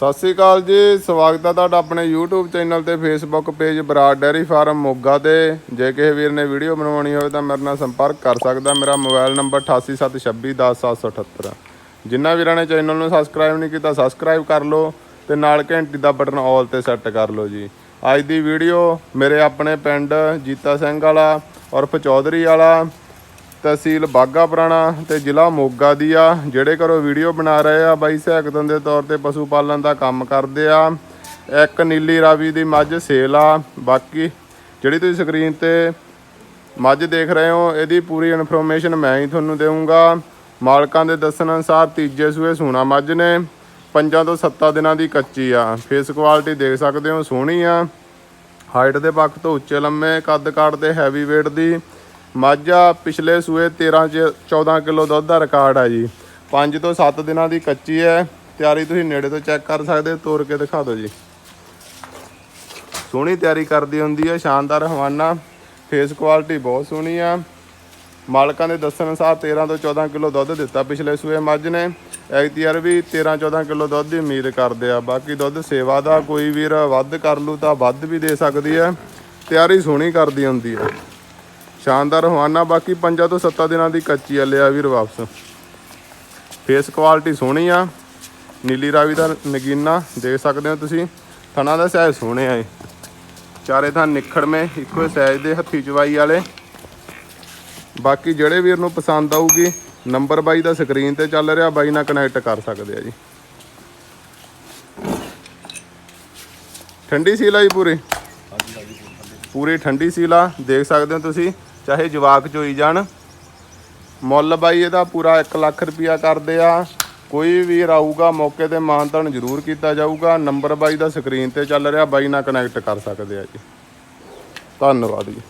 ਸਤਿ ਸ੍ਰੀ ਅਕਾਲ ਜੀ, ਸਵਾਗਤ ਹੈ ਤੁਹਾਡਾ ਆਪਣੇ YouTube ਚੈਨਲ ਤੇ Facebook page Brar dairy farm Moga ਤੇ। ਜੇ ਕਿਸੇ ਵੀਰ ਨੇ ਵੀਡੀਓ ਬਣਵਾਉਣੀ ਹੋਵੇ ਤਾਂ ਮੇਰੇ ਨਾਲ ਸੰਪਰਕ ਕਰ ਸਕਦਾ। ਮੇਰਾ ਮੋਬਾਈਲ ਨੰਬਰ 8876210778 ਜਿਨ੍ਹਾਂ ਵੀਰਾਂ ਨੇ ਚੈਨਲ ਨੂੰ ਸਬਸਕ੍ਰਾਈਬ ਨਹੀਂ ਕੀਤਾ ਸਬਸਕ੍ਰਾਈਬ ਕਰ ਲਓ ਤੇ ਨਾਲ ਘੰਟੀ ਦਾ ਬਟਨ ਆਲ ਤੇ ਸੈੱਟ ਕਰ ਲਓ ਜੀ। ਅੱਜ ਦੀ ਵੀਡੀਓ ਮੇਰੇ ਆਪਣੇ ਪਿੰਡ ਜੀਤਾ ਸਿੰਘ ਵਾਲਾ, ਉਰਫ ਚੌਧਰੀ ਵਾਲਾ ਤਹਿਸੀਲ ਬਾਗਾ ਪੁਰਾਣਾ ਤੇ ਜ਼ਿਲ੍ਹਾ ਮੋਗਾ ਦੀ ਆ। ਜਿਹੜੇ ਘਰੋਂ ਵੀਡੀਓ ਬਣਾ ਰਹੇ ਆ, ਬਾਈ ਸਹਾਇਕਤਨ ਦੇ ਤੌਰ ਤੇ ਪਸ਼ੂ ਪਾਲਣ ਦਾ ਕੰਮ ਕਰਦੇ ਆ। ਇੱਕ ਨੀਲੀ ਰਾਵੀ ਦੀ ਮੱਝ ਸੇਲ ਆ। ਬਾਕੀ ਜਿਹੜੀ ਤੁਸੀਂ ਸਕਰੀਨ ਤੇ ਮੱਝ ਦੇਖ ਰਹੇ ਹੋ, ਇਹਦੀ ਪੂਰੀ ਇਨਫੋਰਮੇਸ਼ਨ ਮੈਂ ਹੀ ਤੁਹਾਨੂੰ ਦੇਵਾਂਗਾ ਮਾਲਕਾਂ ਦੇ ਦੱਸਣ ਅਨੁਸਾਰ ਤੀਜੇ ਸੂਏ ਸੂਣਾ ਮੱਝ ਨੇ। ਪੰਜਾਂ ਤੋਂ 7 ਦਿਨਾਂ ਦੀ ਕੱਚੀ ਆ। ਫੇਸ ਕੁਆਲਿਟੀ ਦੇਖ ਸਕਦੇ ਹੋ, ਸੋਹਣੀ ਆ। ਹਾਈਟ ਦੇ ਪੱਖ ਤੋਂ ਉੱਚੇ ਲੰਮੇ ਕੱਦ ਕਾਠ ਤੇ ਹੈਵੀ weight ਦੀ। ਮਾਝਾ ਪਿਛਲੇ ਸੂਏ 13 ਚ 14 ਕਿਲੋ ਦੁੱਧ ਦਾ ਰਿਕਾਰਡ ਆ ਜੀ। 5 ਤੋਂ 7 ਦਿਨਾਂ ਦੀ ਕੱਚੀ ਹੈ। ਤਿਆਰੀ ਤੁਸੀਂ ਨੇੜੇ ਤੋਂ ਚੈੱਕ ਕਰ ਸਕਦੇ ਹੋ ਤੋੜ ਕੇ ਦਿਖਾ ਦਿਓ ਜੀ। ਸੋਹਣੀ ਤਿਆਰੀ ਕਰਦੀ ਹੁੰਦੀ ਹੈ, ਸ਼ਾਨਦਾਰ ਹਵਾਨਾ। ਫੇਸ ਕੁਆਲਿਟੀ ਬਹੁਤ ਸੋਹਣੀ ਆ। ਮਾਲਕਾਂ ਦੇ ਦੱਸਣ ਅਨੁਸਾਰ 13 ਤੋਂ 14 ਕਿਲੋ ਦੁੱਧ ਦਿੱਤਾ ਪਿਛਲੇ ਸੂਏ ਮੱਝ ਨੇ। ਐਕਟੀਆਰ ਵੀ 13 14 ਕਿਲੋ ਦੁੱਧ ਦੀ ਉਮੀਦ ਕਰਦੇ ਆ। ਬਾਕੀ ਦੁੱਧ ਸੇਵਾ ਦਾ ਕੋਈ ਵੀਰ ਵੱਧ ਕਰ ਲੂ ਤਾਂ ਵੱਧ ਵੀ ਦੇ ਸਕਦੀ ਹੈ। ਤਿਆਰੀ ਸੋਹਣੀ ਕਰਦੀ ਹੁੰਦੀ ਹੈ। ਸ਼ਾਨਦਾਰ ਹਵਾਨਾ ਬਾਕੀ 5 ਤੋਂ 7 ਦਿਨਾਂ ਦੀ ਕੱਚੀ ਆ ਲਿਆ ਵੀਰ ਵਾਪਸ। ਫੇਸ ਕੁਆਲਿਟੀ ਸੋਹਣੀ ਆ ਨੀਲੀ ਰਾਵੀ ਦਾ ਨਗੀਨਾ ਦੇਖ ਸਕਦੇ ਹੋ ਤੁਸੀਂ ਥਣਾ ਦਾ ਸਾਈਜ਼ ਸੋਹਣੇ ਆ ਇਹ। ਚਾਰੇ ਥਾਂ ਨਿਖੜਵੇਂ ਇੱਕੋ ਸਾਈਜ਼ ਦੇ ਹੱਥੀ ਚਵਾਈ ਵਾਲੇ। ਬਾਕੀ ਜਿਹੜੇ ਵੀਰ ਨੂੰ ਪਸੰਦ ਆਊਗੀ ਨੰਬਰ ਬਾਈ ਦਾ ਸਕਰੀਨ ਤੇ ਚੱਲ ਰਿਹਾ ਬਾਈ ਨਾਲ ਕਨੈਕਟ ਕਰ ਸਕਦੇ ਆ ਜੀ। ਠੰਡੀ ਸੀਲ ਆ ਜੀ ਪੂਰੀ। ਪੂਰੀ ਠੰਡੀ ਸੀਲ ਆ ਦੇਖ ਸਕਦੇ ਹੋ ਤੁਸੀਂ। ਚਾਹੇ ਜਵਾਕ ਚੋਈ ਜਾਣ। ਮੁੱਲ ਬਾਈ ਇਹਦਾ ਪੂਰਾ 1 ਲੱਖ ਰੁਪਿਆ ਕਰਦੇ ਆ। ਕੋਈ ਵੀ ਆਊਗਾ ਮੌਕੇ ਤੇ ਮਾਨਤਨ ਜ਼ਰੂਰ ਕੀਤਾ ਜਾਊਗਾ। ਨੰਬਰ ਬਾਈ ਦਾ ਸਕਰੀਨ ਤੇ ਚੱਲ ਰਿਹਾ, ਬਾਈ ਨਾਲ ਕਨੈਕਟ ਕਰ ਸਕਦੇ ਆ ਜੀ। ਧੰਨਵਾਦ ਜੀ।